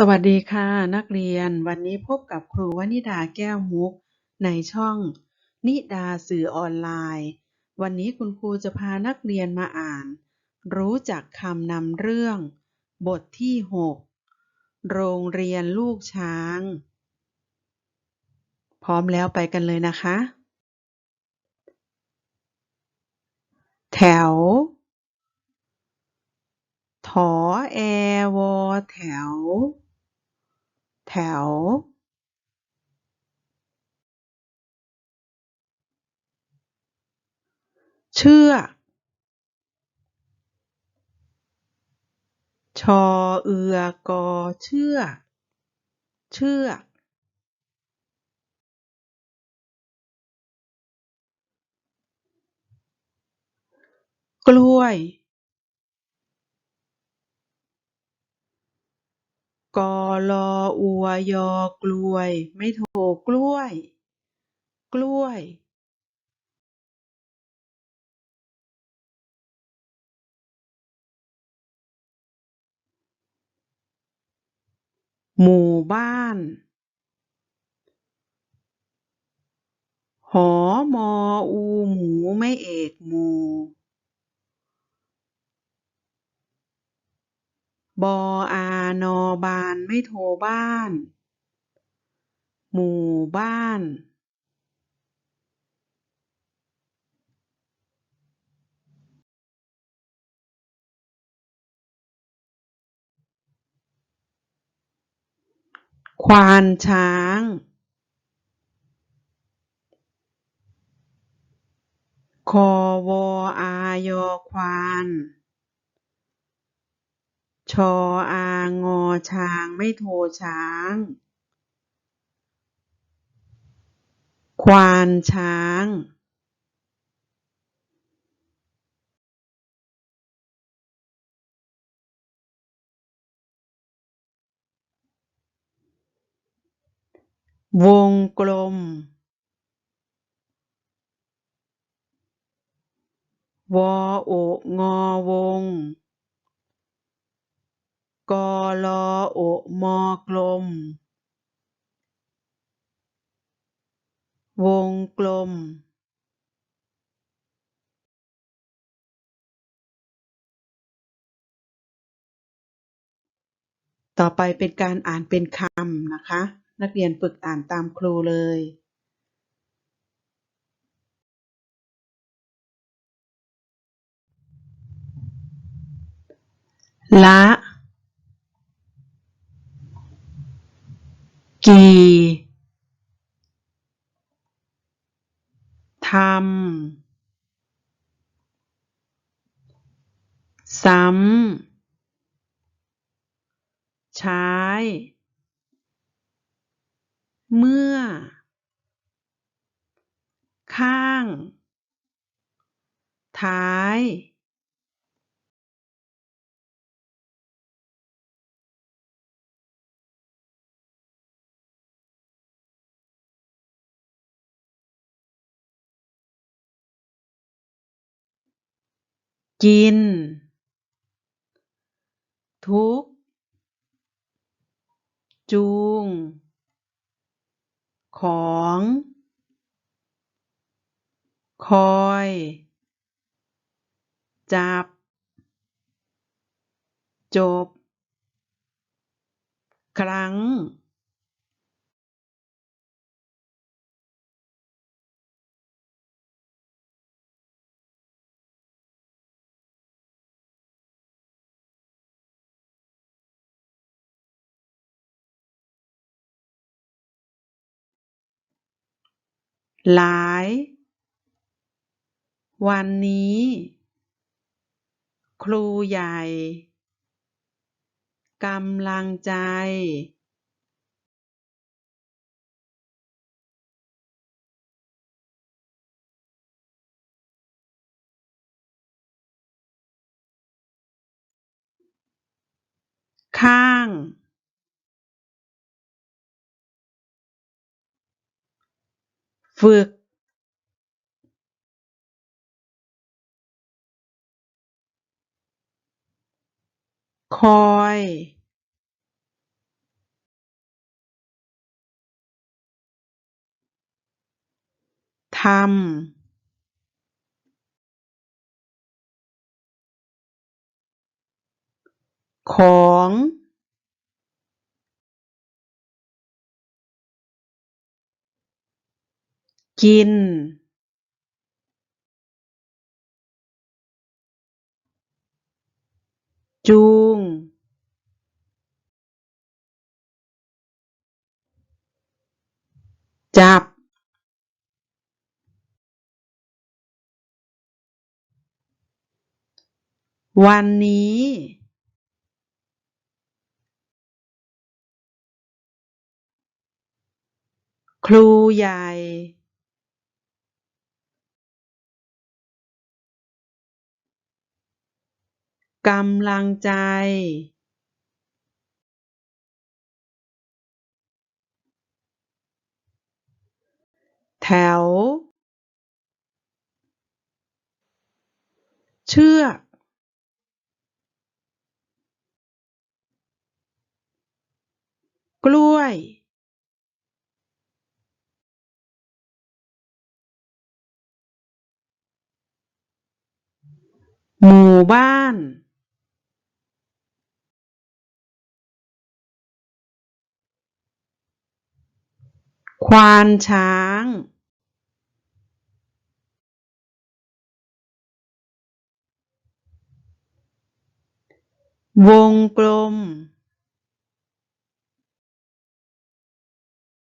สวัสดีค่ะ นักเรียนวันนี้พบกับครูวนิดาแก้วมุก ในช่อง นิดาสื่อออนไลน์ วันนี้คุณครูจะพานักเรียนมาอ่าน รู้จักคำนำเรื่อง บทที่ 6 โรงเรียนลูกช้าง พร้อมแล้วไปกันเลยนะคะ แถวถอแอวอแถว แถวเชื่อ ชอเอือกอเชื่อ เชื่อ กล้วย กอลออัวยอกล้วย ไม่โทกล้วย กล้วยหมู่บ้าน หอมออูหมูไม่เอกหมู่ บออานอบานไม่โทรบ้าน หมู่บ้าน ควานช้าง คอวออายอควาน ชออางอช้างไม่โทช้าง ควานช้าง วงกลม วอโองอวง กอลอโอมอกลม วงกลม ต่อไปเป็นการอ่านเป็นคำนะคะ นักเรียนฝึกอ่านตามครูเลยละ กี่ทำ ซ้ำ ใช้ เมื่อ ข้าง ท้าย กิน ทุก จูง ของ คอย จับ จบ ครั้ง หลาย วันนี้ ครูใหญ่กำลังใจข้าง ฝึก คอย ทำของ กินจูงจับ วันนี้ ครูใหญ่ กำลังใจแถว เชือกกล้วย หมู่บ้าน ควานช้างวงกลม